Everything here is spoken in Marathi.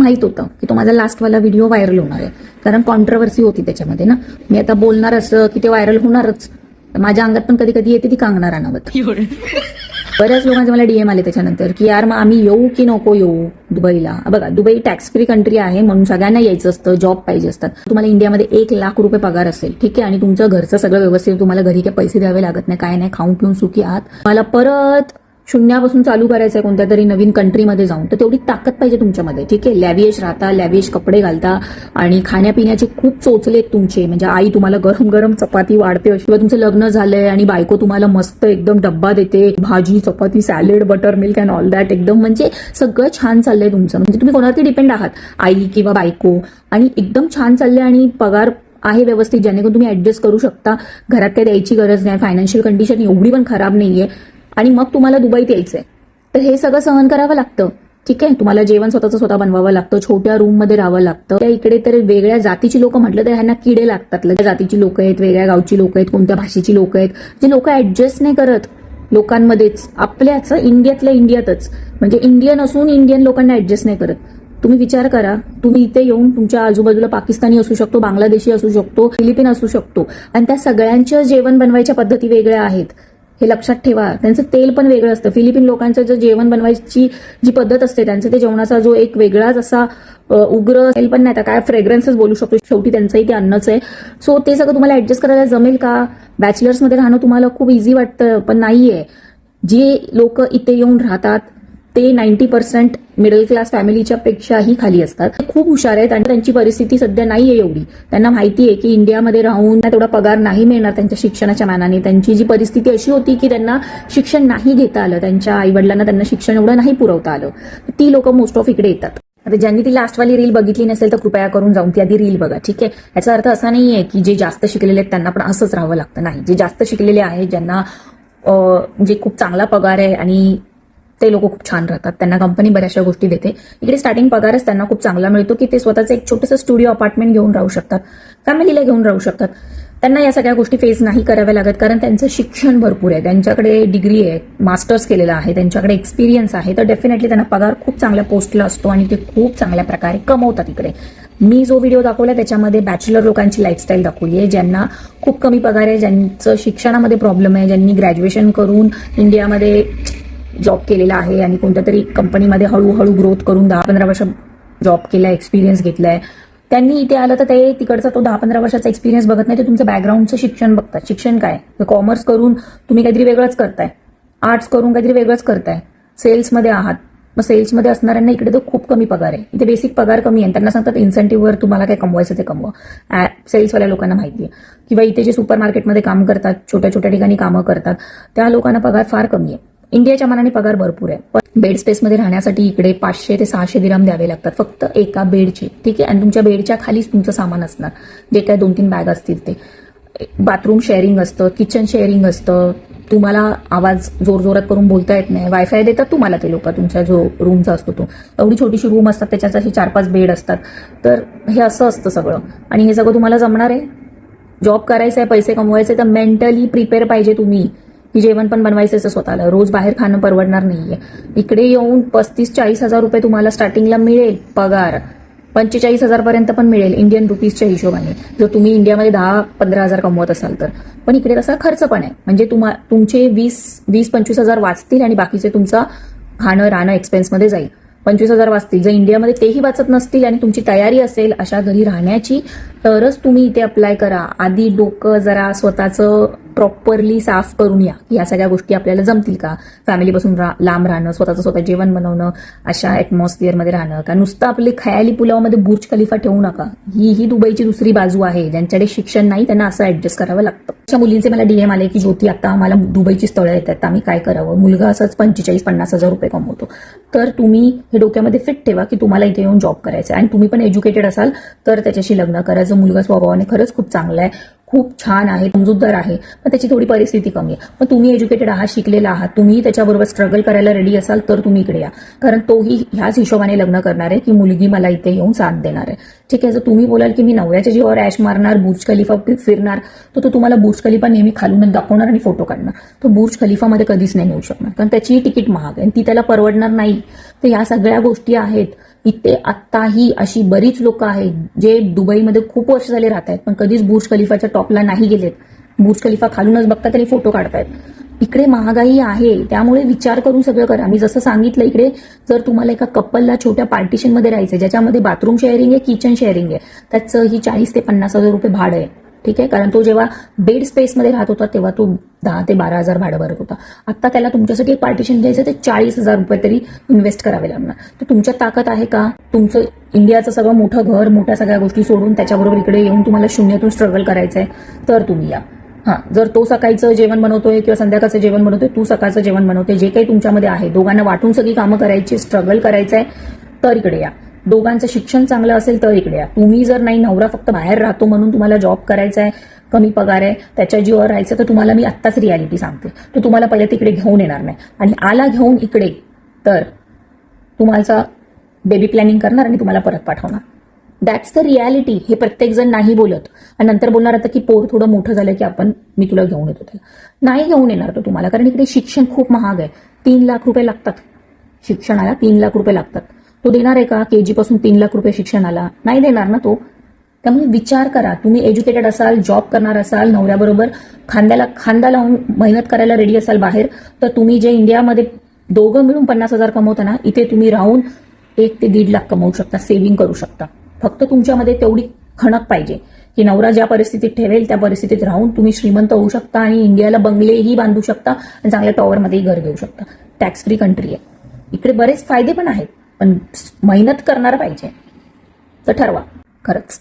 माहीत होतं की तो माझा लास्टवाला व्हिडिओ व्हायरल होणार आहे. कारण कॉन्ट्रोवर्सी होती त्याच्यामध्ये ना. मी आता बोलणार असं की ते व्हायरल होणारच. माझ्या अंगात पण कधी कधी येते ती कांगणार अनावत बऱ्याच लोकांचे मला डीएम आले त्याच्यानंतर की यार मग आम्ही येऊ की नको येऊ दुबईला? बघा दुबई टॅक्स फ्री कंट्री आहे म्हणून सगळ्यांना यायचं असतं जॉब पाहिजे असतात. तुम्हाला इंडियामध्ये एक लाख रुपये पगार असेल ठीक आहे? आणि तुमचं घरचं सगळं व्यवस्थित तुम्हाला घरी काही पैसे द्यावे लागत नाही काय नाही खाऊन पिऊन सुखी आहात. मला परत शून्यापासून चालू करायचं आहे कोणत्या तरी नवीन कंट्रीमध्ये जाऊन तर तेवढी ताकद पाहिजे तुमच्यामध्ये. ठीक आहे? लॅविश राहता लॅविश कपडे घालता आणि खाण्यापिण्याचे खूप चोचले तुमचे. म्हणजे आई तुम्हाला गरम गरम चपाती वाढते किंवा तुमचं लग्न झालंय आणि बायको तुम्हाला मस्त एकदम डब्बा देते भाजी चपाती salad butter milk and all that एकदम. म्हणजे सगळं छान चाललंय तुमचं. म्हणजे तुम्ही कोणावरती डिपेंड आहात? आई किंवा बायको. आणि एकदम छान चाललंय आणि पगार आहे व्यवस्थित जेणेकरून तुम्ही ऍडजस्ट करू शकता. घरात काही द्यायची गरज नाही फायनान्शियल कंडिशन एवढी पण खराब नाहीये. आणि मग तुम्हाला दुबईत यायचंय. तर हे सगळं सहन करावं लागतं. ठीक आहे? तुम्हाला जेवण स्वतःचं स्वतः बनवावं लागतं छोट्या रूममध्ये राहावं लागतं. त्या इकडे तर वेगळ्या जातीची लोक म्हटलं तर ह्यांना किडे लागतात. वेगळ्या जातीची लोक आहेत वेगळ्या गावची लोक आहेत कोणत्या भाषेची लोक आहेत जे लोक ऍडजस्ट नाही करत. लोकांमध्येच आपल्याच इंडियातल्या इंडियातच. म्हणजे इंडियन असून इंडियन लोकांना ऍडजस्ट नाही करत. तुम्ही विचार करा तुम्ही इथे येऊन तुमच्या आजूबाजूला पाकिस्तानी असू शकतो बांगलादेशी असू शकतो फिलिपिन असू शकतो आणि त्या सगळ्यांच्या जेवण बनवायच्या पद्धती वेगळ्या आहेत. हे लक्षात ठेवा. त्यांचं तेल पण वेगळं असतं. फिलिपिन लोकांचं जे जेवण बनवायची जी पद्धत असते त्यांचं ते जेवणाचा जो एक वेगळाच असा उग्र तेल पण नाही. आता काय फ्रेग्रन्सच बोलू शकतो. शेवटी त्यांचंही ते अन्नच आहे. सो ते सगळं तुम्हाला ऍडजस्ट करायला जमेल का? बॅचलर्समध्ये राहणं तुम्हाला खूप इझी वाटतं पण नाहीये. जे लोक इथे येऊन राहतात ते नाईन्टी पर्सेंट मिडल क्लास फॅमिलीच्या पेक्षाही खाली असतात. ते खूप हुशार आहेत आणि त्यांची परिस्थिती सध्या नाहीये एवढी. त्यांना माहिती आहे की इंडियामध्ये राहून तेवढा पगार नाही मिळणार त्यांच्या शिक्षणाच्या मानाने. त्यांची जी परिस्थिती अशी होती की त्यांना शिक्षण नाही घेता आलं त्यांच्या आईवडिलांना त्यांना शिक्षण एवढं नाही पुरवता आलं ती लोक मोस्ट ऑफ इकडे येतात. आता ज्यांनी ती लास्टवाली रील बघितली नसेल तर कृपया करून जाऊन ती आधी रील बघा ठीक आहे? याचा अर्थ असा नाही आहे की जे जास्त शिकलेले आहेत त्यांना पण असंच राहावं लागतं. नाही जे जास्त शिकलेले आहेत ज्यांना म्हणजे जे खूप चांगला पगार आहे आणि ते लोक खूप छान राहतात. त्यांना कंपनी बऱ्याचशा गोष्टी देते. इकडे स्टार्टिंग पगारच त्यांना खूप चांगला मिळतो की ते स्वतःचं एक छोटंसं स्टुडिओ अपार्टमेंट घेऊन राहू शकतात. फॅमिलीला घेऊन राहू शकतात. त्यांना या सगळ्या गोष्टी फेस नाही कराव्या लागत कारण त्यांचं शिक्षण भरपूर आहे. त्यांच्याकडे डिग्री आहे मास्टर्स केलेलं आहे त्यांच्याकडे एक्सपिरियन्स आहे. तर डेफिनेटली त्यांना पगार खूप चांगल्या पोस्टला असतो आणि ते खूप चांगल्या प्रकारे कमवतात इकडे. मी जो व्हिडिओ दाखवला त्याच्यामध्ये बॅचलर लोकांची लाईफस्टाईल दाखवली आहे ज्यांना खूप कमी पगार आहे ज्यांचं शिक्षणामध्ये प्रॉब्लेम आहे ज्यांनी ग्रॅज्युएशन करून इंडियामध्ये जॉब केलेला आहे आणि कोणत्या तरी कंपनीमध्ये हळूहळू ग्रोथ करून दहा पंधरा वर्ष जॉब केलाय एक्सपिरियन्स घेतलाय. त्यांनी इथे आलं तर ते तिकडचा तो दहा पंधरा वर्षाचा एक्सपिरियन्स बघत नाही ते तुमचं बॅकग्राऊंडचं शिक्षण बघतात. शिक्षण काय? कॉमर्स करून तुम्ही काहीतरी वेगळंच करताय. आर्ट्स करून काहीतरी वेगळंच करताय. सेल्समध्ये आहात. मग सेल्समध्ये असणाऱ्यांना इकडे तर खूप कमी पगार आहे. इथे बेसिक पगार कमी आहे. त्यांना सांगतात इन्सेंटिव्हवर तुम्हाला काय कमवायचं ते कमवा. सेल्सवाल्या लोकांना माहिती आहे. किंवा इथे जे सुपर मार्केटमध्ये काम करतात छोट्या छोट्या ठिकाणी कामं करतात त्या लोकांना पगार फार कमी आहे. इंडियाच्या मानाने पगार भरपूर आहे. पण बेड स्पेसमध्ये राहण्यासाठी इकडे पाचशे ते सहाशे दिराम द्यावे लागतात. फक्त एका बेडचे ठीक आहे? आणि तुमच्या बेडच्या खालीच तुमचं सामान असणार. जे काय दोन तीन बॅग असतील ते. बाथरूम शेअरिंग असतं किचन शेअरिंग असतं. तुम्हाला आवाज जोर जोरात करून बोलता येत नाही. वायफाय देतात तुम्हाला ते लोक. तुमच्या जो रूमचा असतो तो. एवढी छोटीशी रूम असतात त्याच्यात असे चार पाच बेड असतात. तर हे असं असतं सगळं. आणि हे सगळं तुम्हाला जमणार आहे? जॉब करायचं आहे पैसे कमवायचे तर मेंटली प्रिपेअर पाहिजे तुम्ही. जेवण पण बनवायचं आहे स्वतःला. रोज बाहेर खाणं परवडणार नाहीये. इकडे येऊन पस्तीस चाळीस हजार रुपये तुम्हाला स्टार्टिंगला मिळेल पगार. पंचेचाळीस हजारपर्यंत पण मिळेल इंडियन रुपीजच्या हिशोबाने. जर तुम्ही इंडियामध्ये दहा पंधरा हजार कमवत असाल तर. पण इकडे तसा खर्च पण आहे. म्हणजे तुम्हा तुमचे वीस वीस पंचवीस हजार वाचतील आणि बाकीचे तुमचा खाणं राहणं एक्सपेन्समध्ये जाईल. पंचवीस हजार वाचतील. जर इंडियामध्ये तेही वाचत नसतील आणि तुमची तयारी असेल अशा घरी राहण्याची तरच तुम्ही इथे अप्लाय करा. आधी डोकं जरा स्वतःचं प्रॉपरली साफ करून या. या सगळ्या गोष्टी आपल्याला जमतील का? फॅमिलीपासून रा- लांब राहणं स्वतःचं स्वतः जेवण बनवणं अशा ॲटमॉस्फिअरमध्ये राहणं. का नुसतं आपले खयाली पुलावामध्ये बुर्ज खलिफा ठेवू नका. ही ही दुबईची दुसरी बाजू आहे. ज्यांच्याकडे शिक्षण नाही त्यांना असं ऍडजस्ट करावं लागतं. अशा मुलींचे मला डीएम आले की ज्योती आता आम्हाला दुबईची स्थळं येतात. तर आम्ही काय करावं? मुलगा असंच पंचेचाळीस पन्नास हजार रुपये कमवतो. तर तुम्ही हे डोक्यामध्ये फिट ठेवा की तुम्हाला इथे येऊन जॉब करायचा आहे आणि तुम्ही पण एज्युकेटेड असाल तर त्याच्याशी लग्न करायचं मुलगा स्वभावाने खरंच खूप चांगला आहे खूप छान आहे समजूतदार आहे पण त्याची थोडी परिस्थिती कमी आहे. पण तुम्ही एज्युकेटेड आहात शिकलेला आहात तुम्ही त्याच्याबरोबर स्ट्रगल करायला रेडी असाल तर तुम्ही इकडे या. कारण तोही ह्याच हिशोबाने लग्न करणार आहे की मुलगी मला इथे येऊन साथ देणार आहे. ठीक आहे जर तुम्ही बोलाल की मी नवऱ्याच्या जीवावर ॲश मारणार बुर्ज खलिफा फिरणार तर तो तुम्हाला बुर्ज खलिफा नेहमी खालूनच दाखवणार आणि फोटो काढणार. तो बुर्ज खलिफामध्ये कधीच नाही मिळू शकणार. कारण त्याची तिकीट महाग आहे आणि ती त्याला परवडणार नाही. तर या सगळ्या गोष्टी आहेत. इथे आत्ताही अशी बरीच लोक आहेत जे दुबईमध्ये खूप वर्ष झाले राहत आहेत पण कधीच बुर्ज खलिफाच्या टॉपला नाही गेलेत. बुर्ज खलिफा खालूनच बघतात आणि फोटो काढतायत. इकडे महागाई आहे त्यामुळे विचार करून सगळं करा. मी जसं सांगितलं इकडे जर तुम्हाला एका कपलला छोट्या पार्टिशनमध्ये राहायचं ज्याच्यामध्ये बाथरूम शेअरिंग आहे किचन शेअरिंग आहे त्याचं ही चाळीस ते पन्नास हजार रुपये भाडं आहे. ठीक आहे? कारण तो जेव्हा बेड स्पेसमध्ये राहत होता तेव्हा तो दहा ते बारा हजार भाडं भरत होता. आत्ता त्याला तुमच्यासाठी एक पार्टिशन घ्यायचं ते चाळीस हजार रुपये तरी इन्व्हेस्ट करावे लागणार. तर तुमच्या ताकद आहे का? तुमचं इंडियाचं सगळं मोठं घर मोठ्या सगळ्या गोष्टी सोडून त्याच्याबरोबर इकडे येऊन तुम्हाला शून्यातून स्ट्रगल करायचं आहे तर तुम्ही या. हां जर तो सकाळचं जेवण बनवतोय किंवा संध्याकाळचं जेवण बनवतोय तू सकाळचं जेवण बनवते जे काही तुमच्यामध्ये आहे दोघांना वाटून सगळी कामं करायची स्ट्रगल करायचं आहे तर इकडे या. दोघांचं शिक्षण चांगलं असेल तर इकडे या. तुम्ही जर नाही नवरा फक्त बाहेर राहतो म्हणून तुम्हाला जॉब करायचा आहे कमी पगार आहे त्याच्या जीवावर राहायचं तर तुम्हाला मी आत्ताच रियालिटी सांगते. तो तुम्हाला पहिले तिकडे घेऊन येणार नाही. आणि आला घेऊन इकडे तर तुम्हाला बेबी प्लॅनिंग करणार आणि तुम्हाला परत पाठवणार. दॅट्स द रियालिटी हे प्रत्येक जण नाही बोलत. आणि नंतर बोलणार आता की पोर थोडं मोठं झालं की आपण मी तुला घेऊन येतो त्याला. नाही घेऊन येणार तो तुम्हाला. कारण इकडे शिक्षण खूप महाग आहे. तीन लाख रुपये लागतात. शिक्षणाला तीन लाख रुपये लागतात. तो देणार आहे का? के जी पासून तीन लाख रुपये शिक्षणाला. नाही देणार ना तो. त्यामुळे विचार करा. तुम्ही एज्युकेटेड असाल जॉब करणार असाल नवऱ्याबरोबर खांद्याला खांदा लावून मेहनत करायला रेडी असाल बाहेर तर तुम्ही जे इंडियामध्ये दोघं मिळून पन्नास हजार कमवता ना इथे तुम्ही राहून एक ते दीड लाख कमवू शकता सेव्हिंग करू शकता. फक्त तुमच्यामध्ये तेवढी खणक पाहिजे की नवरा ज्या परिस्थितीत ठेवेल त्या परिस्थितीत राहून तुम्ही श्रीमंत होऊ शकता आणि इंडियाला बंगलेही बांधू शकता आणि चांगल्या टॉवरमध्येही घर घेऊ शकता. टॅक्स फ्री कंट्री आहे. इकडे बरेच फायदे पण आहेत. पण मेहनत करणार पाहिजे. तर ठरवा. खरंच.